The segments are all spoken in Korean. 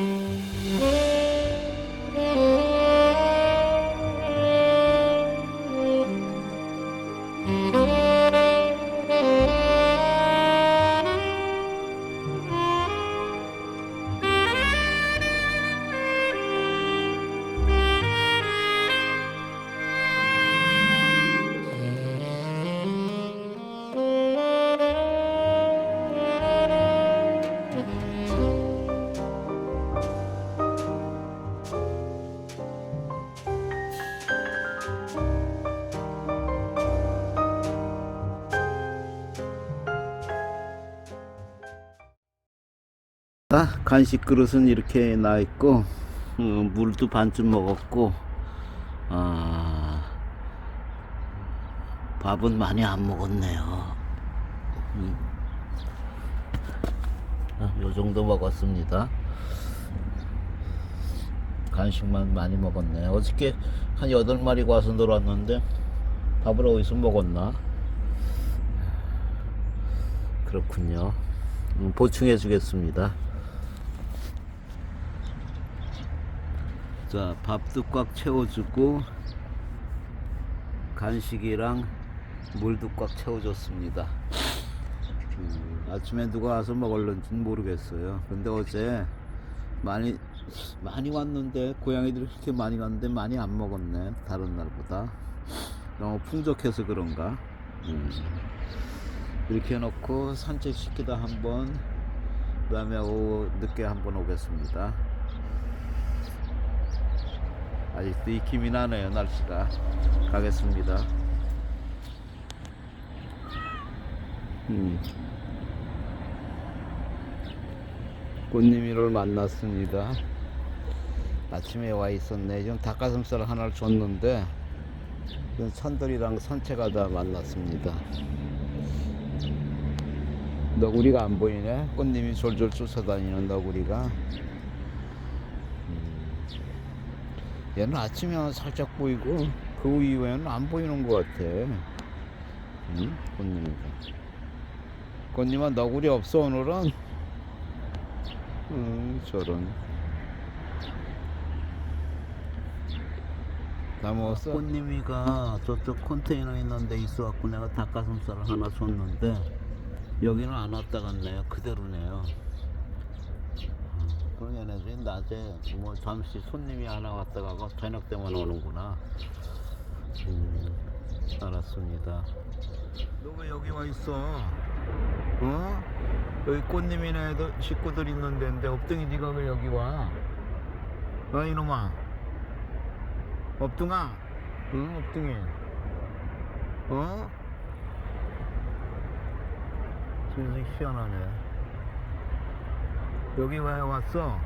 아, 간식 그릇은 이렇게 나 있고 어, 물도 반쯤 먹었고 아, 밥은 많이 안 먹었네요. 음. 아, 요 정도 먹었습니다. 간식만 많이 먹었네. 어저께 한 여덟 마리가 와서 놀았는데 밥을 어디서 먹었나? 그렇군요. 음, 보충해 주겠습니다. 자, 밥도 꽉 채워주고 간식이랑 물도 꽉 채워줬습니다. 음, 아침에 누가 와서 먹을런지는 모르겠어요. 근데 어제 많이 많이 왔는데 고양이들이 그렇게 많이 왔는데 많이 안 먹었네. 다른 날보다 너무 풍족해서 그런가. 음. 이렇게 해놓고 산책시키다 한번 그 다음에 오후 늦게 한번 오겠습니다. 아직도 익힘이 나네요 날씨가. 가겠습니다. 음. 꽃님이를 만났습니다. 아침에 와 있었네. 지금 닭가슴살 하나를 줬는데 찬돌이랑 산책하다 만났습니다. 너구리가 안 보이네. 꽃님이 졸졸 쫓아다니는 너구리가 얘는 아침에 살짝 보이고 그 이후에는 안 보이는 것 같아. 응? 꽃님이가. 꽃님아 너구리 없어 오늘은? 응, 저런. 다 먹었어? 꽃님이가 저쪽 컨테이너 있는 데 있어갖고 내가 닭가슴살을 하나 줬는데 여기는 안 왔다 갔네요. 그대로네요. 그런 얘네들이 낮에 뭐 잠시 손님이 하나 왔다 가고 저녁 때만 오는구나. 음, 알았습니다. 너 왜 여기 와 있어? 어? 여기 꽃님이네 애들 식구들 있는 데인데 업등이 네가 왜 여기 와? 어 이놈아. 업등아. 응 업등이. 어? 진짜 희한하네. 여기 왜 왔어?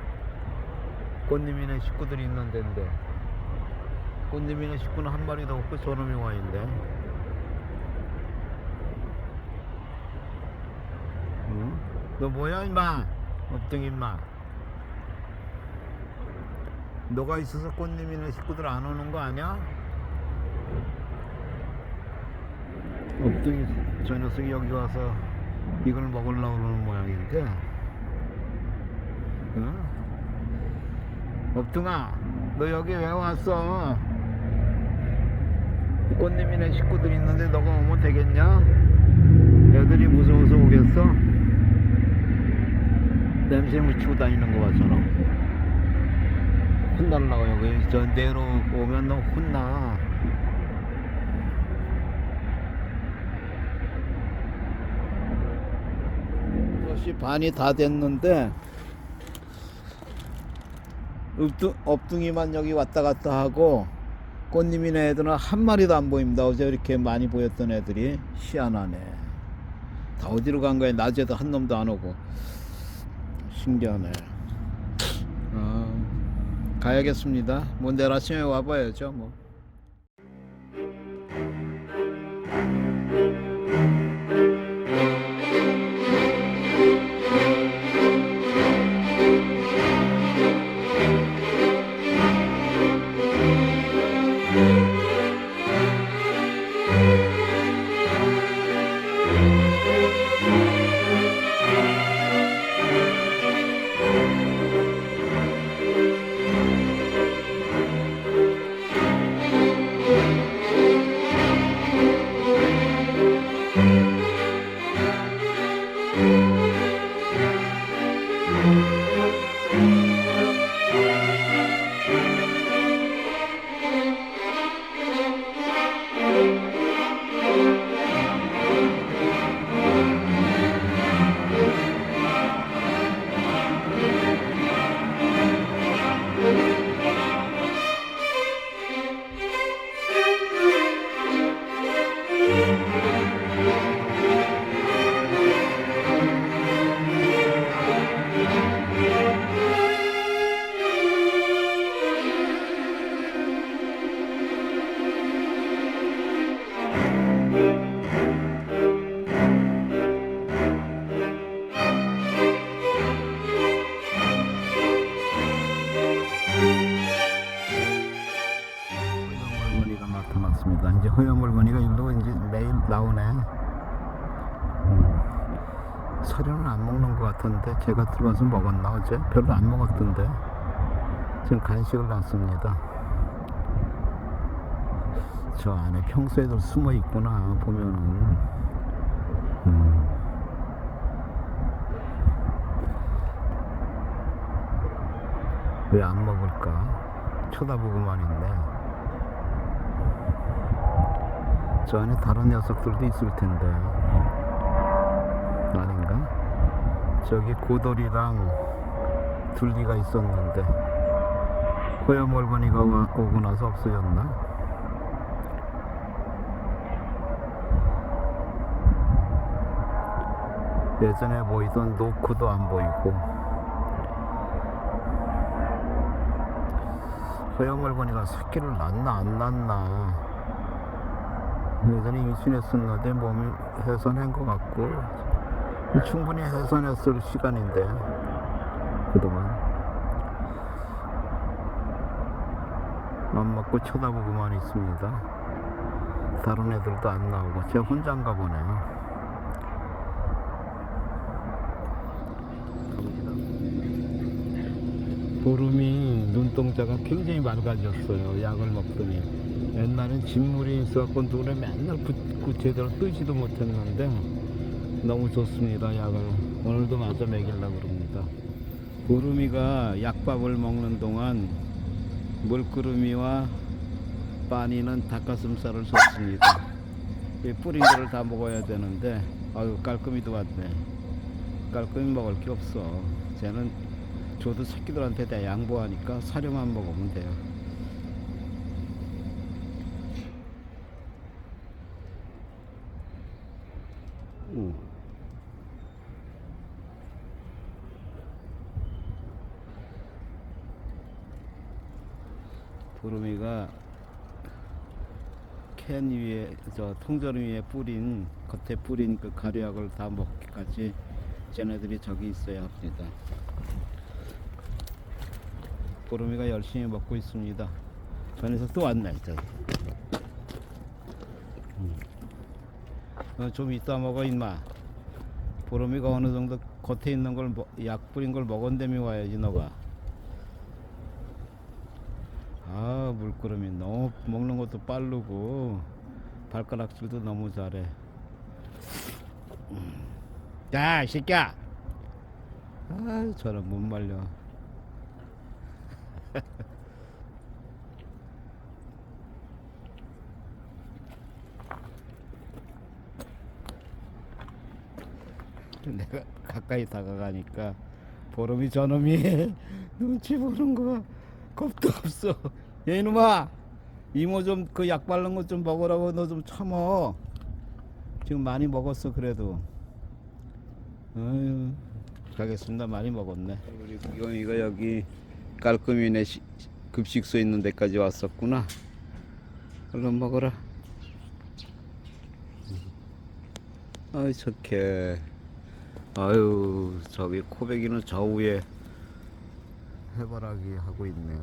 꽃님이네 식구들이 있는 데인데 꽃님이네 식구는 한 마리도 없고 저놈이 와 있는데 응? 너 뭐야 임마 업등 임마 너가 있어서 꽃님이네 식구들 안 오는 거 아니야? 업등이 저 녀석이 여기 와서 이걸 먹으려고 그러는 모양인데 응? 업둥아, 너 여기 왜 왔어? 꽃님이네 식구들 있는데 너가 오면 되겠냐? 애들이 무서워서 오겠어? 냄새 묻히고 다니는 거 봐처럼 혼날라고 여기 저 내려오면 너 혼나 반이 다 됐는데 업둥 이만 여기 왔다 갔다 하고 꽃님이네 애들은 한 마리도 안 보입니다. 어제 이렇게 많이 보였던 애들이 희한하네. 다 어디로 간 거야? 낮에도 한 놈도 안 오고 신기하네. 어, 가야겠습니다. 뭐 내일 아침에 와봐야죠. 뭐. Música 같은데 제가 들어와서 먹었나 어제? 별로 안 먹었던데 지금 간식을 놨습니다. 저 안에 평소에도 숨어 있구나 보면은. 음. 왜안 먹을까? 쳐다보고만 있네. 저 안에 다른 녀석들도 있을 텐데. 아닌가? 저기 고돌이랑 둘리가 있었는데. 호야멀건이가 와- 오고 나서 없어졌나? 예전에 보이던 노크도 안 보이고. 허영멀건이가 새끼를 낳나 안 낳나 예전에 임신했었는데 몸이 해선한 것 같고 충분히 해선했을 시간인데 그동안 맘 먹고 쳐다보고만 있습니다 다른 애들도 안 나오고 제 혼자인가 보네요 보름이 눈동자가 굉장히 맑아졌어요. 약을 먹더니. 옛날엔 진물이 있어갖고 눈에 맨날 붙고 제대로 뜨지도 못했는데 너무 좋습니다. 약을. 오늘도 마저 먹이려고 그럽니다. 보름이가 약밥을 먹는 동안 물구름이와 빠니는 닭가슴살을 줬습니다. 이 뿌린 거를 다 먹어야 되는데 아유 깔끔히도 왔네. 깔끔히 먹을 게 없어. 쟤는 저도 새끼들한테 다 양보하니까 사료만 먹으면 돼요. 보름이가 캔 위에 저 통조림 위에 뿌린 겉에 뿌린 그 가루약을 다 먹기까지 쟤네들이 저기 있어야 합니다. 보름이가 열심히 먹고 있습니다. 전에서 또 왔네, 저기. 음. 어, 좀 이따 먹어, 임마. 보름이가 어느 정도 겉에 있는 걸, 먹- 약 뿌린 걸 먹은다며 와야지, 너가. 아, 물끄러미 너무 먹는 것도 빠르고, 발가락질도 너무 잘해. 음. 야, 이 새끼야! 아, 저런 못 말려. 내가 가까이 다가가니까 보름이 저놈이 눈치 보는 거 겁도 없어. 야 이놈아 이모 좀 그 약 바른 거좀 먹으라고 너 좀 참어. 지금 많이 먹었어 그래도. 아유 가겠습니다 많이 먹었네. 우리 구경이가 여기 깔끔이네 시- 급식소 있는 데까지 왔었구나. 얼른 먹어라. 아이 착해. 아유 저기 코베기는 저 위에 해바라기 하고 있네.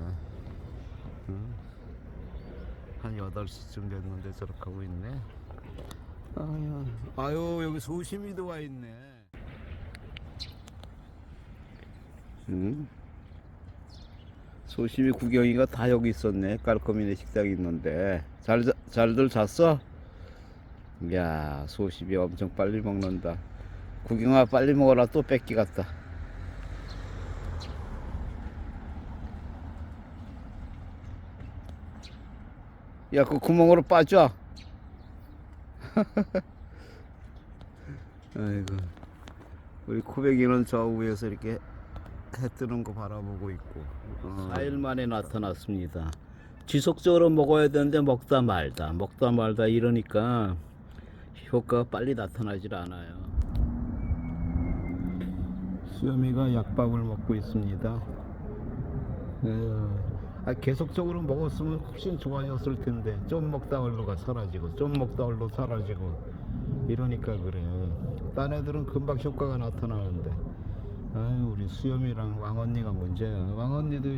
응? 한 8시쯤 됐는데 저렇게 하고 있네. 아유, 아유 여기 소심이도 와 있네. 응? 소심이 구경이가 다 여기 있었네. 깔끔이네 식당 있는데. 잘, 자- 잘들 잤어? 야, 소심이 엄청 빨리 먹는다. 구경아, 빨리 먹어라. 또 뺏기 갔다. 야, 그 구멍으로 빠져. 아이고. 우리 코베기는 저 위에서 이렇게 해 뜨는 거 바라보고 있고 어. 4일 만에 나타났습니다 지속적으로 먹어야 되는데 먹다 말다 먹다 말다 이러니까 효과가 빨리 나타나질 않아요 수염이가 약밥을 먹고 있습니다 에휴, 아, 계속적으로 먹었으면 훨씬 좋아졌을 텐데 좀 먹다 얼로가 사라지고 좀 먹다 얼로 사라지고 이러니까 그래. 딴 애들은 금방 효과가 나타나는데. 아유 우리 수염이랑 왕언니가 문제야. 왕언니도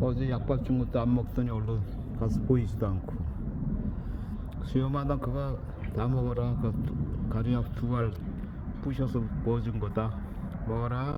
어제 약밥 준 것도 안 먹더니 얼른 가서 보이지도 않고. 수염아 너 그거 다 먹어라. 그 가루약 두 알 부셔서 구워준 거다. 먹어라